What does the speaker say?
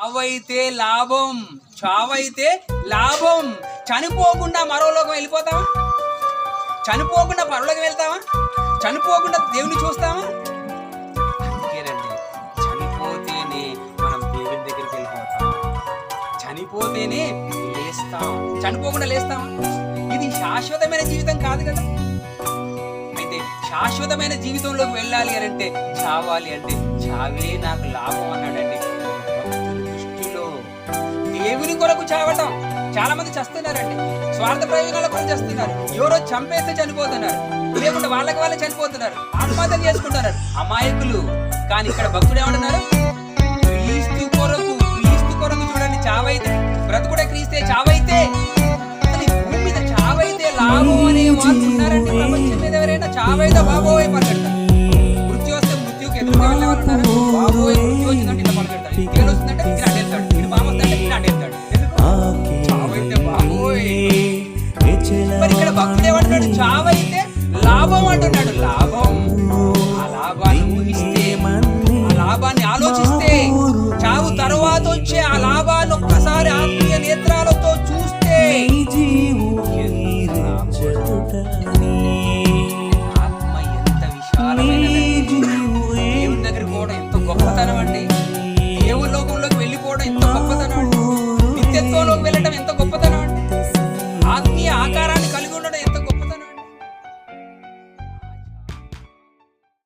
చావైతే లాభం చావైతే లాభం. చనిపోకుండా మరోలోకం వెళ్ళిపోతావా? చనిపోకుండా పరలోకి వెళ్తావా? చనిపోకుండా దేవుని చూస్తావా? అందుకేనండి చనిపోతేనే మనం దేవుని దగ్గరికి వెళ్ళిపోతాం. చనిపోతేనే లేస్తాం. చనిపోకుండా లేస్తాం. ఇది శాశ్వతమైన జీవితం కాదు కదా? అయితే శాశ్వతమైన జీవితంలోకి వెళ్ళాలి అని అంటే చావాలి అంటే చావే నాకు లాభం అన్నాడండి. ఎందుకు చావటం. చాలా మంది చస్తున్నారండి. స్వార్థ ప్రయోజనాల కొరకు చేస్తున్నారు. ఎవరో చంపేస్తే చనిపోతున్నారు. లేకుంటే వాళ్ళకి వాళ్ళే చనిపోతున్నారు. ఆత్మహత్యలు చేసుకుంటున్నారు. అమాయకులు. కానీ ఇక్కడ భక్తుడు ఏమంటున్నారు? క్రీస్తు కొరకు క్రీస్తు కొరకు చూడండి చావైతే. బ్రతుకుడే క్రీస్తే చావైతే. అసలు భూమి మీద చావైతే లాభం అనే వాళ్ళు ఉన్నారండి. ప్రపంచం మీద ఎవరైనా చావైతే బాబోయ్ పలకడతారు మృత్యు వస్తే మృత్యుకి ఎదురు వాళ్ళు ఉన్నారు బాబోయ్ మృత్యు వచ్చిందంటే ఇలా పలకడతాడు తేలు వస్తుందంటే మరి ఇక్కడ భక్తుడు ఏమంటున్నాడు? చావైతే లాభం అంటున్నాడు. లాభం. ఆ లాభాన్ని ఊహిస్తే ఆ లాభాన్ని ఆలోచిస్తే చావు తర్వాత వచ్చే ఆ లాభాన్ని ఒక్కసారి ఆత్మీయ నేత్రాలతో చూస్తే ఆత్మ ఎంత విశాలమైన దగ్గరికి కూడా ఎంత గొప్పతనం అండి. దేవుడి లోకంలోకి వెళ్ళిపోవడం ఎంత గొప్పతనం అండి. వెళ్ళడం ఎంత గొప్పతనం